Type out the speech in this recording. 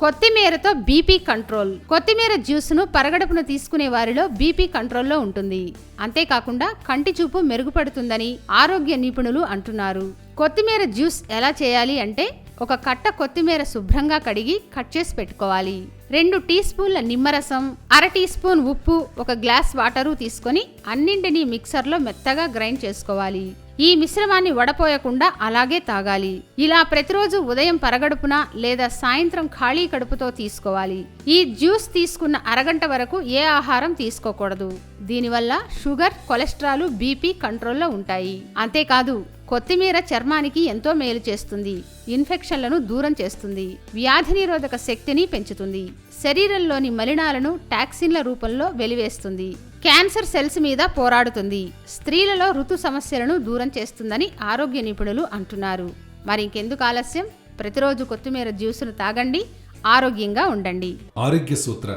కొత్తిమీరతో BP control. కొత్తిమీర జ్యూస్ను పరగడుపున తీసుకునే వారిలో బీపీ కంట్రోల్లో ఉంటుంది. అంతేకాకుండా కంటి చూపు మెరుగుపడుతుందని ఆరోగ్య నిపుణులు అంటున్నారు. కొత్తిమీర జ్యూస్ ఎలా చేయాలి అంటే ఒక కట్ట కొత్తిమీర శుభ్రంగా కడిగి కట్ చేసి పెట్టుకోవాలి. రెండు టీ స్పూన్ల నిమ్మరసం అర టీ స్పూన్ ఉప్పు ఒక గ్లాస్ వాటరు తీసుకొని అన్నింటినీ మిక్సర్లో మెత్తగా గ్రైండ్ చేసుకోవాలి. ఈ మిశ్రమాన్ని వడపోయకుండా అలాగే తాగాలి. ఇలా ప్రతిరోజు ఉదయం పరగడుపున లేదా సాయంత్రం ఖాళీ కడుపుతో తీసుకోవాలి. ఈ జ్యూస్ తీసుకున్న అరగంట వరకు ఏ ఆహారం తీసుకోకూడదు. దీనివల్ల షుగర్ కొలెస్ట్రాల్ బీపీ కంట్రోల్లో ఉంటాయి. అంతేకాదు కొత్తిమీర చర్మానికి ఎంతో మేలు చేస్తుంది. ఇన్ఫెక్షన్లను దూరం చేస్తుంది. వ్యాధి నిరోధక శక్తిని పెంచుతుంది. శరీరంలోని మలినాలను టాక్సిన్ల రూపంలో వెలివేస్తుంది. క్యాన్సర్ సెల్స్ మీద పోరాడుతుంది. స్త్రీలలో ఋతు సమస్యలను దూరం చేస్తుందని ఆరోగ్య నిపుణులు అంటున్నారు. మరి ఇంకెందుకు ఆలస్యం? ప్రతిరోజు కొత్తిమీర జ్యూసును తాగండి. ఆరోగ్యంగా ఉండండి. ఆరోగ్య సూత్ర.